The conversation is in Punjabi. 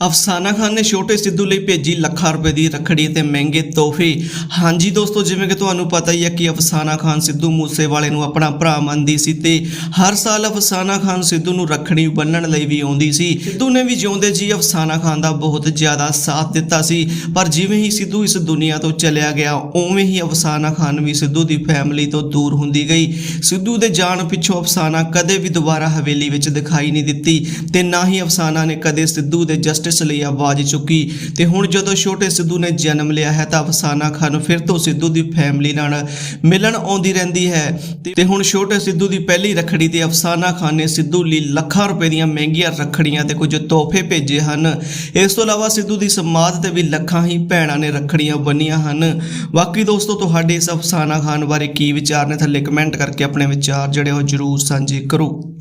ਅਫਸਾਨਾ ਖਾਨ ਨੇ ਛੋਟੇ ਸਿੱਧੂ ਲਈ ਭੇਜੀ ਲੱਖਾਂ ਰੁਪਏ ਦੀ ਰੱਖੜੀ ਤੇ ਮਹਿੰਗੇ ਤੋਹਫੇ। ਹਾਂਜੀ ਦੋਸਤੋ, ਜਿਵੇਂ ਕਿ ਤੁਹਾਨੂੰ ਪਤਾ ਹੀ ਹੈ ਕਿ ਅਫਸਾਨਾ ਖਾਨ ਸਿੱਧੂ ਮੂਸੇਵਾਲੇ ਨੂੰ ਆਪਣਾ ਭਰਾ ਮੰਨਦੀ ਸੀ ਤੇ ਹਰ ਸਾਲ ਅਫਸਾਨਾ ਖਾਨ ਸਿੱਧੂ ਨੂੰ ਰੱਖੜੀ ਬੰਨਣ ਲਈ ਵੀ ਆਉਂਦੀ ਸੀ। ਸਿੱਧੂ ਨੇ ਵੀ ਜਿਉਂਦੇ ਜੀ ਅਫਸਾਨਾ ਖਾਨ ਦਾ ਬਹੁਤ ਜ਼ਿਆਦਾ ਸਾਥ ਦਿੱਤਾ ਸੀ, ਪਰ ਜਿਵੇਂ ਹੀ ਸਿੱਧੂ ਇਸ ਦੁਨੀਆ ਤੋਂ ਚਲਿਆ ਗਿਆ, ਉਵੇਂ ਹੀ ਅਫਸਾਨਾ ਖਾਨ ਵੀ ਸਿੱਧੂ ਦੀ ਫੈਮਿਲੀ ਤੋਂ ਦੂਰ ਹੁੰਦੀ ਗਈ। ਸਿੱਧੂ ਦੇ ਜਾਣ ਪਿੱਛੋਂ ਅਫਸਾਨਾ ਕਦੇ ਵੀ ਦੁਬਾਰਾ ਹਵੇਲੀ ਵਿੱਚ ਦਿਖਾਈ ਨਹੀਂ ਦਿੱਤੀ ਤੇ ਨਾ ਹੀ ਅਫਸਾਨਾ ਨੇ ਕਦੇ ਸਿੱਧੂ ਦੇ ਜਸਟ ਜਸਟਿਸ ਲਈ ਆਵਾਜ਼ ਚੁੱਕੀ ਤੇ ਹੁਣ ਜਦੋਂ ਛੋਟੇ ਸਿੱਧੂ ਨੇ ਜਨਮ ਲਿਆ ਹੈ ਤਾਂ ਅਫਸਾਨਾ ਖਾਨ ਫਿਰ ਤੋਂ ਸਿੱਧੂ ਦੀ ਫੈਮਿਲੀ ਨਾਲ ਮਿਲਣ ਆਉਂਦੀ ਰਹਿੰਦੀ ਹੈ। ਤੇ- ਹੁਣ ਛੋਟੇ ਸਿੱਧੂ ਦੀ ਪਹਿਲੀ ਰੱਖੜੀ ਤੇ ਅਫਸਾਨਾ ਖਾਨ ਨੇ ਸਿੱਧੂ ਲਈ ਲੱਖਾਂ ਰੁਪਏ ਦੀਆਂ ਮਹਿੰਗੀਆਂ ਰੱਖੜੀਆਂ ਤੇ ਕੁਝ ਤੋਹਫੇ ਭੇਜੇ ਹਨ। ਇਸ ਤੋਂ ਇਲਾਵਾ ਸਿੱਧੂ ਦੀ ਸਮਾਧ ਤੇ ਵੀ ਲੱਖਾਂ ਹੀ ਭੈਣਾਂ ਨੇ ਰੱਖੜੀਆਂ ਬੰਨੀਆਂ ਹਨ। ਬਾਕੀ ਦੋਸਤੋ, ਤੁਹਾਡੇ ਇਸ ਅਫਸਾਨਾ ਖਾਨ ਬਾਰੇ ਕੀ ਵਿਚਾਰ ਨੇ? ਥੱਲੇ ਕਮੈਂਟ ਕਰਕੇ ਆਪਣੇ ਵਿਚਾਰ ਜਿਹੜੇ ਉਹ ਜਰੂਰ ਸਾਂਝੇ ਕਰੋ।